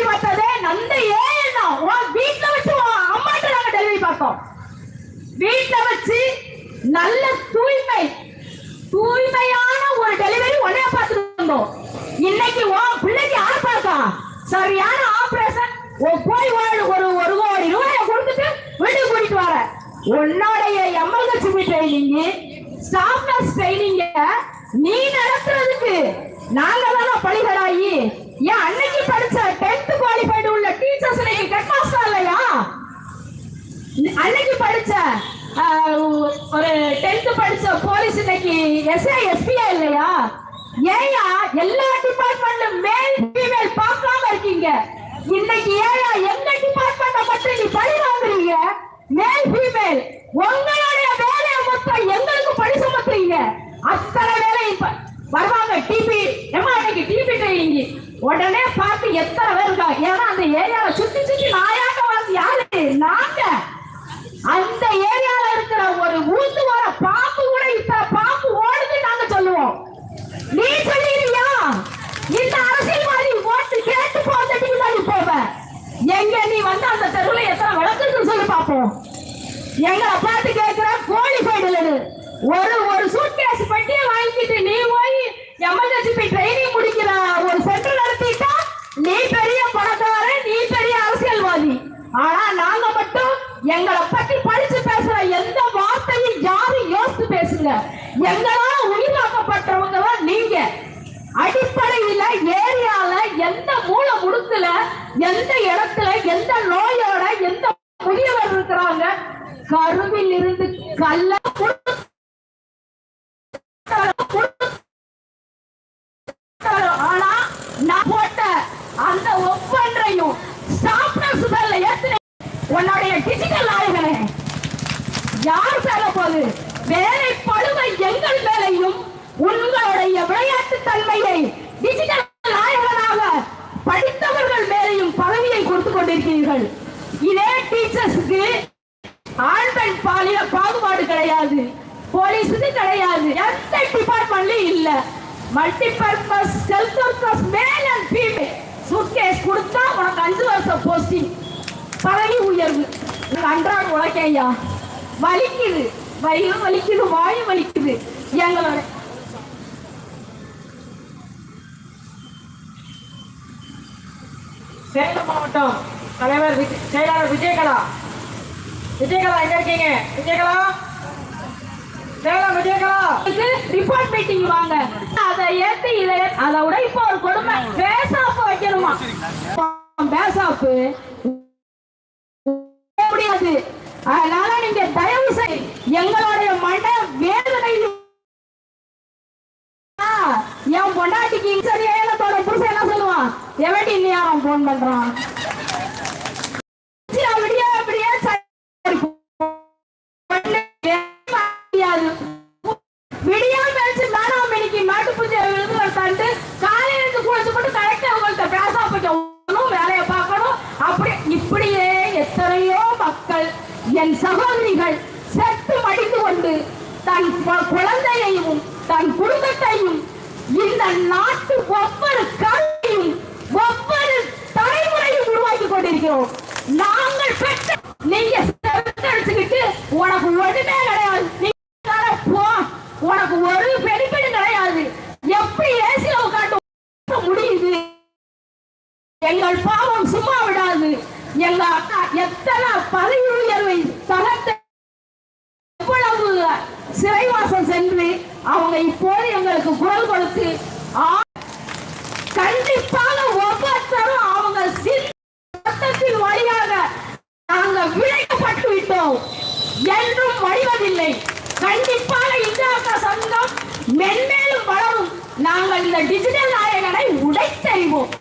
Delivery பார்த்தது அந்த ஏன் தான் உன் வீட்டுல வச்சு அம்மாட்ட நாங்க டெலிவரி பார்த்தோம் வீட்டுல வச்சு நல்ல தூய்மை தூய்மையான ஒரு டெலிவரி உடனே பார்த்துட்டு வந்தோம். இன்னைக்கு உன் பிள்ளைக்கு யார் பார்த்தா சரியான ஆபரேஷன் போய் ஒரு ஒரு ஒரு கோடி ரூபாய் கொடுத்துட்டு வீட்டுக்கு கூட்டிட்டு வர. உன்னுடைய எம்எல்ஹெச்பி ட்ரைனிங் ஸ்டாஃப் நர்ஸ் ட்ரைனிங்க நீ நடத்துறதுக்கு நாங்க தானே பழிகளாயி ஏன் அன்னைக்கு படிச்ச டென்த் குவாலிஃபைடு உள்ள டீச்சர்ஸ் இன்னைக்கு ஹெட் மாஸ்டர் இல்லையா அன்னைக்கு படிச்ச ஆஹ், ஒரு டென்த் படிச்ச போலீஸ் இன்னைக்கு எஸ்ஐ எஸ்பியா இல்லையா? ஏயா எல்லா டிபார்ட்மெண்ட்டும் மேல் ஃபீமேல் பார்க்காம இருக்கீங்க. இன்னைக்கு ஏயா எங்க டிபார்ட்மெண்ட்டை மட்டும் நீ பழி வாங்குறீங்க? மேல் ஃபீமேல் உங்களுடைய வேலையை மொத்தம் எங்களுக்கு பழி சுமத்துறீங்க. அத்தனை வேலை இப்ப வருவாங்க டிபி ஏமா இன்னைக்கு டிபி ட்ரைனிங் உடனே பார்த்து எத்தனை பேர் இருக்கா? ஏன்னா அந்த ஏரியாவை சுத்தி சுத்தி நாயாக வந்து யாரு? நாங்க. அந்த ஏரியால இருக்கிற ஒரு ஊத்து வர பாம்பு கூட இப்ப பாம்பு ஓடுது நாங்க சொல்லுவோம் நீ சொல்லிடுறியா இந்த அரசியல்வாதி ஓட்டு கேட்டு போறதுக்கு முன்னாடி போவ எங்க நீ வந்து அந்த தெருவில் எத்தனை வழக்குன்னு சொல்லி பார்ப்போம்? எங்களை பார்த்து கேட்கிற குவாலிஃபைடு ஒரு ஒரு சூட்கேஸ் பட்டியை வாங்கிட்டு நீ போய் எமர்ஜென்சி போய் ட்ரைனிங் முடிக்கிற ஒரு சென்டர் நடத்திட்டா நீ பெரிய பணக்காரன் நீ பெரிய அரசியல்வாதி. ஆனா நாங்க மட்டும் எங்களை பத்தி படிச்சு பேசுற எந்த வார்த்தையும் யாரும் யோசித்து பேசுங்க எங்களால உயிராக்கப்பட்டவங்க தான் நீங்க. அடிப்படையில ஏரியால எந்த எந்த இடத்துல எந்த நோயோட எந்த முதியவர் இருக்கிறாங்க? கருவில் இருந்து கல்ல புடு- ஆனா நான் போட்ட அந்த ஒவ்வொன்றையும் ஸ்டாப்னஸ் மேல ஏத்துன உன்னுடைய டிஜிட்டல் நாயகனே. யார் மேல போகுது? வேலை பழுவை எங்கள் மேலையும் உங்களுடைய விளையாட்டு தன்மையை டிஜிட்டல் கிடையாது. போலீஸுக்கு கிடையாது. எந்த டிபார்ட்மெண்ட்லயும் இல்ல. Multipurpose health workers male and female suitcase கொடுத்தா உனக்கு அஞ்சு வருஷம் போஸ்டிங் பதவி உயர்வு. அன்றாட உழைக்கையா வலிக்குது. வயிறு வலிக்குது வாயு வலிக்குது. எங்களோட சேலம் மாவட்டம் தலைவர் செயலாளர் விஜயகலா. விஜயகலா எங்க இருக்கீங்க? விஜயகலா? ரிப்போர்ட் மீட்டிங் வாங்க. அதை ஏத்து இதை விட இப்போ ஒரு கொடுமை. பேசாப்பு வைக்கணுமா? பேசாப்பு. முடியாது. அதனால நீங்க தயவு செய்து எங்களுடைய மன வேதனை என் பொண்டாட்டிக்கு சரி ஏலத்தோட புருஷன் என்ன சொல்லுவான்? எவடி நீ அவன் போன் பண்றான்? சகோதரிகள் செத்து மடிந்து கொண்டு தன் குழந்தையையும் தன் குடும்பத்தையும் இந்த நாட்டு ஒவ்வொரு கல்வியும் ஒவ்வொரு தலைமுறையும் உருவாக்கி கொண்டிருக்கிறோம். நாங்கள் பெற்ற நீங்க செத்தடிச்சுக்கிட்டு உனக்கு ஒண்ணுமே கிடையாது. நீ போ. உனக்கு ஒரு பெனிஃபிட் கிடையாது. எப்படி ஏசில உட்காந்து முடியுது? எங்கள் பாவம் சும்மா விடாது. எங்க அக்கா எத்தனை பதவி உயர்வை என்று சென்று அவங்க இப்போது எங்களுக்கு குரல் கொடுத்து ஆ- கண்டிப்பாக ஒவ்வொருத்தரும் அவங்க சட்டத்தின் வழியாக நாங்கள் விளைக்கப்பட்டு விட்டோம் என்றும் வழிவதில்லை. கண்டிப்பாக இந்தியாக்க சங்கம் மென்மேலும் வளரும். நாங்கள் இந்த டிஜிட்டல் நாயகனை உடைத்தறிவோம்.